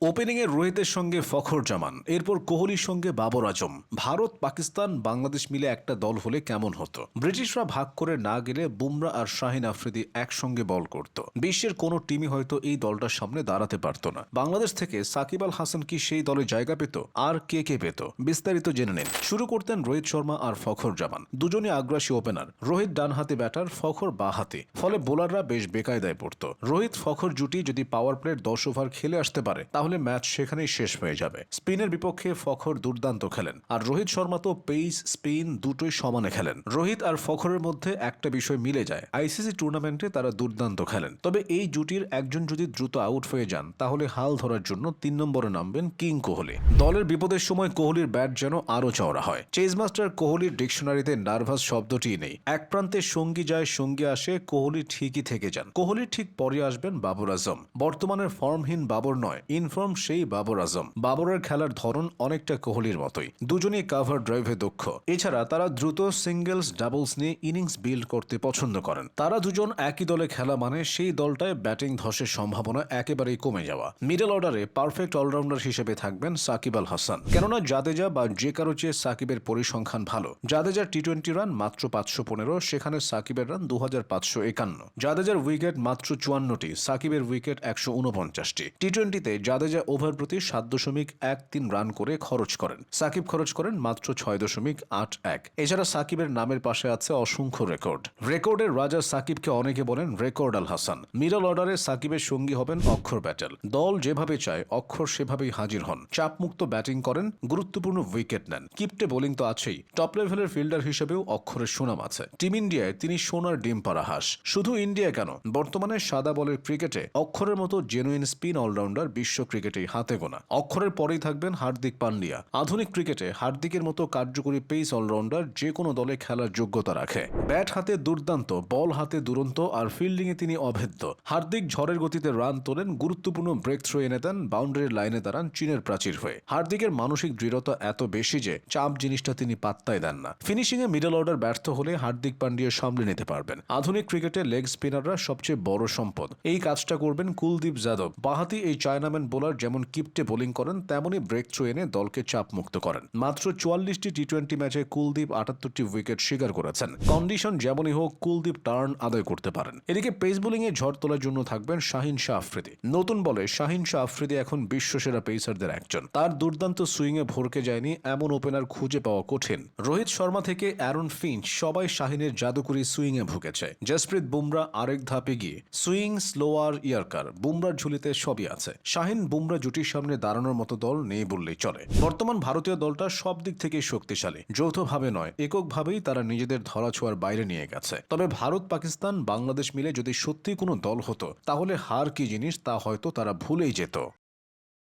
ওপেনিংয়ে রোহিতের সঙ্গে ফখর জামান। এরপর কোহলির সঙ্গে বাবর আজম। ভারত, পাকিস্তান, বাংলাদেশ মিলে একটা দল হলে কেমন হতো? ব্রিটিশরা ভাগ করে না গেলে বুমরা আর শাহিন আফ্রিদি একসঙ্গে বল করত। বিশ্বের কোনো টিমই হয়তো এই দলটার সামনে দাঁড়াতে পারত না। বাংলাদেশ থেকে সাকিব আল হাসান কি সেই দলে জায়গা পেত? আর কে কে পেত? বিস্তারিত জেনে নিন। শুরু করতেন রোহিত শর্মা আর ফখর জামান। দুজনই আগ্রাসী ওপেনার রোহিত ডান হাতে ব্যাটার ফখর বা হাতে ফলে বোলাররা বেশ বেকায়দায় পড়ত। রোহিত ফখর জুটি যদি পাওয়ার প্লের দশ ওভার খেলে আসতে পারে তাহলে ম্যাচ সেখানেই শেষ হয়ে যাবে। স্পিনের বিপক্ষে ফখর দুর্দান্ত খেলেন। আর রোহিত শর্মা তো পেস স্পিন দুটোই সমানে খেলেন। রোহিত আর ফখরের মধ্যে একটা বিষয় মিলে যায়। আইসিসি টুর্নামেন্টে তারা দুর্দান্ত খেলেন। তবে এই জুটির একজন যদি দ্রুত আউট হয়ে যান, তাহলে হাল ধরার জন্য তিন নম্বরে নামবেন কিং কোহলি। দলের বিপদের সময় কোহলির ব্যাট যেন আরও চওড়া হয়। চেজ মাস্টার কোহলির ডিকশনারিতে নার্ভাস শব্দটি নেই। এক প্রান্তে সঙ্গী যায়, সঙ্গী আসে, কোহলি ঠিকই থেকে যান। কোহলির ঠিক পরে আসবেন বাবর আজম। বর্তমানের ফর্মহীন বাবর নয় ইনফর্ম সেই বাবর আজম। বাবরের খেলার ধরন অনেকটা কোহলির মতোই। দুজনেই কাভার ড্রাইভে দক্ষ। এছাড়া তারা দ্রুত সিঙ্গেলস ডাবলস নিয়ে ইনিংস বিল্ড করতে পছন্দ করেন। তারা দুজন একই দলে খেলা মানে সেই দলটায় ব্যাটিং ধসের সম্ভাবনা একেবারেই কমে যাওয়া। মিডল অর্ডারে পারফেক্ট অলরাউন্ডার হিসেবে থাকবেন সাকিব আল হাসান। কেননা জাদেজা বা যে কারও চেয়ে সাকিবের পরিসংখ্যান ভালো। জাদেজার টি টোয়েন্টি রান মাত্র পাঁচশো পনেরো, সেখানে সাকিবের রান দু হাজার পাঁচশো একান্ন। জাদেজার উইকেট মাত্র চুয়ান্নটি, সাকিবের উইকেট একশো উনপঞ্চাশটি টি টোয়েন্টিতে জাদেজা ওভার প্রতি সাত দশমিক এক তিন রান করে খরচ করেন। সাকিব খরচ করেন মাত্র ছয় দশমিক আট এক। এছাড়া সাকিবের নামের পাশে আছে অসংখ্য রেকর্ড। রেকর্ডের রাজা সাকিবকে অনেকে বলেন রেকর্ড আল হাসান। মিডল অর্ডারে সাকিবের সঙ্গী হবেন অক্ষর ব্যাটেল। দল যেভাবে চায়, অক্ষর সেভাবেই হাজির হন। চাপমুক্ত ব্যাটিং করেন, গুরুত্বপূর্ণ উইকেট নেন। কিপটে বোলিং তো আছেই। টপ লেভেলের ফিল্ডার হিসেবেও অক্ষরের সুনাম আছে। টিম ইন্ডিয়ায় তিনি সোনার ডিম পাড়া হাঁস। শুধু ইন্ডিয়া কেন? বর্তমানে সাদা বলের ক্রিকেটে অক্ষরের মতো জেনুইন স্পিন অলরাউন্ডার বিশ্ব ক্রিকেটেই হাতে গোনা। অক্ষরের পরেই থাকবেন হার্দিক পান্ডিয়া। আধুনিক ক্রিকেটে হার্দিকের মতো কার্যকরী পেস অলরাউন্ডার যে কোনো দলে খেলার যোগ্যতা রাখে। ব্যাট হাতে দুর্দান্ত, বল হাতে দুরন্ত আর ফিল্ডিংয়ে তিনি অভেদ্য। হার্দিক ঝড়ের গতিতে রান তোলেন, গুরুত্বপূর্ণ ব্রেক থ্রো এনে দেন বাউন্ডারির লাইনে দাঁড়ান, চীনের প্রাচীর হয়ে। হার্দিকের মানসিক দৃঢ়তা এত বেশি যে চাপ জিনিসটা তিনি পাত্তাই দেন না। ফিনিশিংয়ে মিডল অর্ডার ব্যর্থ হলে হার্দিক পান্ডিয়া সামলে নিতে পারবেন। আধুনিক ক্রিকেটে লেগ স্পিনাররা সবচেয়ে বড় সম্পদ। এই কাজটা করবেন কুলদীপ যাদব। বাহাতি এই চায়নাম্যান বোলার যেমন কিপটে বোলিং করেন, তেমনই ব্রেক থ্রো এনে দলকে চাপ মুক্ত করেন। মাত্র চুয়াল্লিশটি টি টোয়েন্টি ম্যাচে কুলদীপ আটাত্তরটি উইকেট শিকার করেছেন। কন্ডিশন যেমনই হোক, কুলদীপ টার্ন আদায় করতে পারেন। এদিকে পেস বোলিংয়ে ঝড় তোলার জন্য থাকবেন শাহিন শাহ আফ্রিদি। নতুন বলে শাহিন শাহ আফ্রিদি এখন বিশ্বসেরা পেসারদের একজন। তার দুর্দান্ত সুইংয়ে ভরকে যায়নি এমন ওপেনার খুঁজে পাওয়া কঠিন। রোহিত শর্মা থেকে অ্যারন ফিঞ্চ সবাই শাহিনের জাদুকরি সুইংয়ে ভুগেছে। জসপ্রীত বুমরা আরেক ধাপে গিয়ে। সুইং, স্লোয়ার, ইয়ার্কার, বুমরার ঝুলিতে সবই আছে। শাহিন বুমরা জুটির সামনে দাঁড়ানোর মতো দল নেই বললেই চলে। বর্তমান ভারতীয় দলটা সব দিক থেকেই শক্তিশালী। যৌথভাবে নয়, এককভাবেই তারা নিজেদের ধরা ছোঁয়ার বাইরে নিয়ে গেছে। তবে ভারত, পাকিস্তান, বাংলাদেশ মিলে যদি সত্যি কোনো দল হতো, তাহলে হার কি জিনিস তা হয়তো তারা ভুলেই যেত।